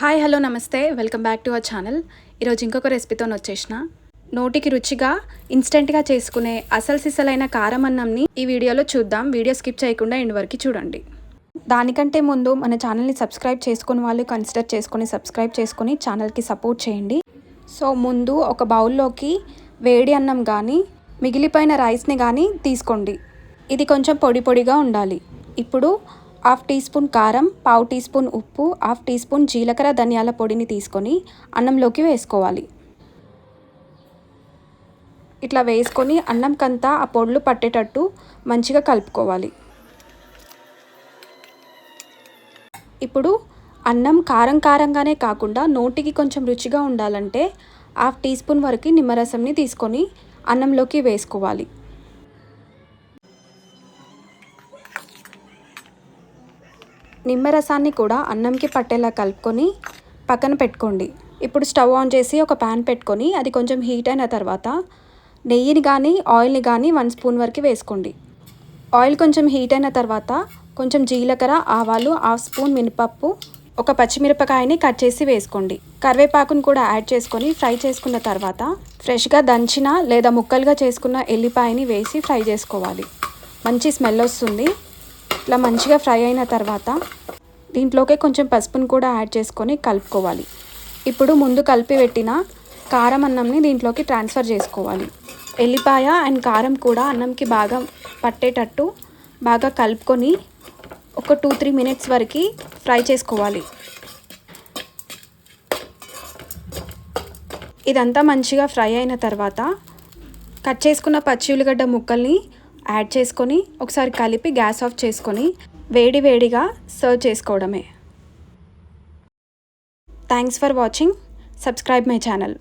Hi hello నమస్తే. Welcome back to our channel. ఈరోజు ఇంకొక రెసిపీతో వచ్చేసిన. నోటికి రుచిగా ఇన్స్టెంట్గా చేసుకునే అసలు సిసలైన కారం అన్నంని ఈ వీడియోలో చూద్దాం. వీడియో స్కిప్ చేయకుండా ఎండ్ వరకు చూడండి. దానికంటే ముందు మన ఛానల్ని సబ్స్క్రైబ్ చేసుకుని వాళ్ళు కన్సిడర్ చేసుకొని సబ్స్క్రైబ్ చేసుకొని ఛానల్కి సపోర్ట్ చేయండి. సో ముందు ఒక బౌల్లోకి వేడి అన్నం కానీ మిగిలిపోయిన రైస్ని కానీ తీసుకోండి. ఇది కొంచెం పొడి పొడిగా ఉండాలి. ఇప్పుడు హాఫ్ టీ స్పూన్ కారం పావు టీ స్పూన్ ఉప్పు హాఫ్ టీ స్పూన్ జీలకర్ర ధనియాల పొడిని తీసుకొని అన్నంలోకి వేసుకోవాలి. ఇట్లా వేసుకొని అన్నంకంతా ఆ పొడులు పట్టేటట్టు మంచిగా కలుపుకోవాలి. ఇప్పుడు అన్నం కారం కారంగానే కాకుండా నోటికి కొంచెం రుచిగా ఉండాలంటే హాఫ్ టీ స్పూన్ వరకు నిమ్మరసంని తీసుకొని అన్నంలోకి వేసుకోవాలి. నిమ్మరసాన్ని కూడా అన్నంకి పట్టేలా కలుపుకొని పక్కన పెట్టుకోండి. ఇప్పుడు స్టవ్ ఆన్ చేసి ఒక ప్యాన్ పెట్టుకొని అది కొంచెం హీట్ అయిన తర్వాత నెయ్యిని కానీ ఆయిల్ని కానీ వన్ స్పూన్ వరకు వేసుకోండి. ఆయిల్ కొంచెం హీట్ అయిన తర్వాత కొంచెం జీలకర్ర ఆవాలు హాఫ్ స్పూన్ మినపప్పు ఒక పచ్చిమిరపకాయని కట్ చేసి వేసుకోండి. కరివేపాకును కూడా యాడ్ చేసుకొని ఫ్రై చేసుకున్న తర్వాత ఫ్రెష్గా దంచిన లేదా ముక్కలుగా చేసుకున్న ఎల్లిపాయని వేసి ఫ్రై చేసుకోవాలి. మంచి స్మెల్ వస్తుంది. ఇట్లా మంచిగా ఫ్రై అయిన తర్వాత దీంట్లోకి కొంచెం పసుపును కూడా యాడ్ చేసుకొని కలుపుకోవాలి. ఇప్పుడు ముందు కలిపి పెట్టిన కారం అన్నంని దీంట్లోకి ట్రాన్స్ఫర్ చేసుకోవాలి. ఎల్లిపాయ అండ్ కారం కూడా అన్నంకి బాగా పట్టేటట్టు బాగా కలుపుకొని ఒక టూ త్రీ మినిట్స్ వరకు ఫ్రై చేసుకోవాలి. ఇదంతా మంచిగా ఫ్రై అయిన తర్వాత కట్ చేసుకున్న పచ్చి ఉల్లిగడ్డ ముక్కల్ని యాడ్ చేసుకొని ఒకసారి కలిపి గ్యాస్ ఆఫ్ చేసుకొని వేడి వేడిగా సర్వ్ చేసుకోవడమే. Thanks for watching subscribe my channel